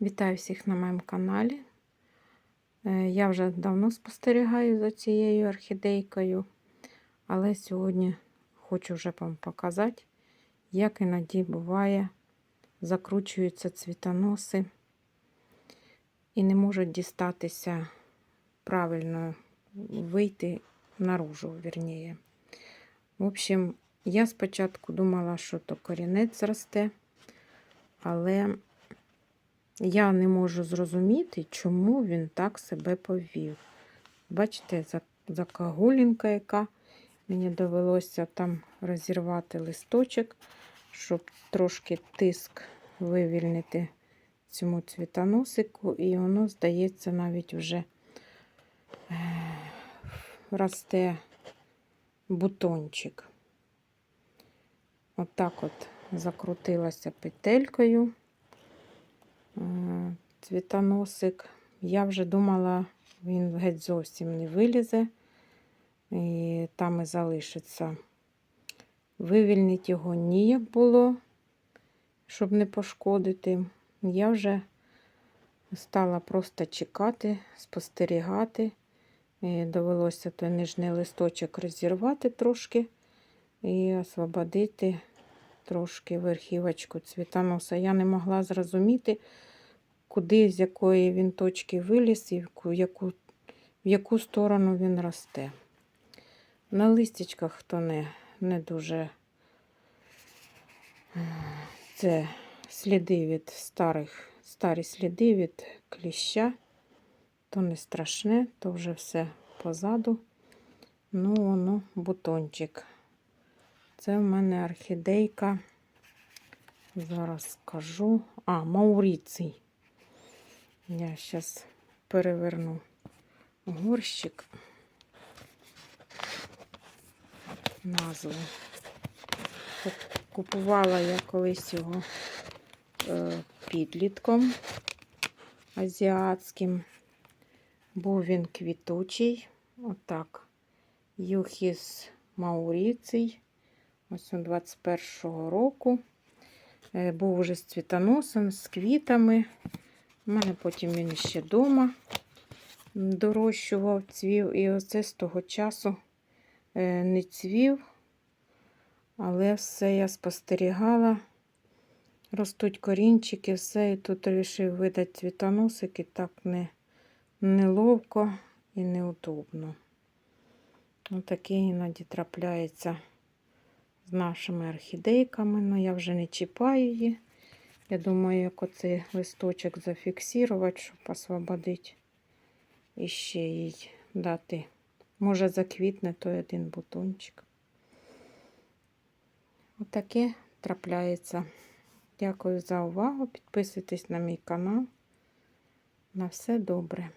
Вітаю всіх на моєму каналі. Е, Я вже давно спостерігаю за цією орхідейкою, але сьогодні хочу вже вам показати, як іноді буває, закручуються цвітоноси і не можуть дістатися правильно вийти наружу, вірніше. В общем, я спочатку думала, що то корінець росте, але я не можу зрозуміти, чому він так себе повів. Бачите, закагулінка, яка мені довелося там розірвати листочок, щоб трошки тиск вивільнити цьому цвітоносику, і воно, здається, навіть вже росте бутончик. Отак от, от закрутилася петелькою цвітоносик. Я вже думала, він геть зовсім не вилізе, і там і залишиться. Вивільнити його ніяк було, щоб не пошкодити. Я вже стала просто чекати, спостерігати. І довелося той нижній листочок розірвати трошки і освободити трошки верхівочку цвітоноса. Я не могла зрозуміти, куди, з якої він точки виліз і в яку, в яку сторону він росте. На листячках хто не, не дуже це сліди від старих, старі сліди від кліща, то не страшне, то вже все позаду. Ну, воно бутончик. Це в мене орхідейка. Зараз скажу. А, Мауріцій. Я зараз переверну горщик. Назву. Купувала я колись його е, підлітком азіатським. Був він квітучий. Отак. Юхіс Мауріцій. Ось он 21-го року. Е, був уже з цвітоносом, з квітами. У мене потім він ще вдома дорощував, цвів. І оце з того часу е, не цвів, але все я спостерігала. Ростуть корінчики, все. І тут вирішив видати цвітоносики так не, неловко і неудобно. Отакий іноді трапляється з нашими орхідейками, але я вже не чіпаю її. Я думаю, як оцей листочок зафіксувати, щоб освободити і ще їй дати. Може, заквітне той один бутончик. Отаке трапляється. Дякую за увагу. Підписуйтесь на мій канал. На все добре.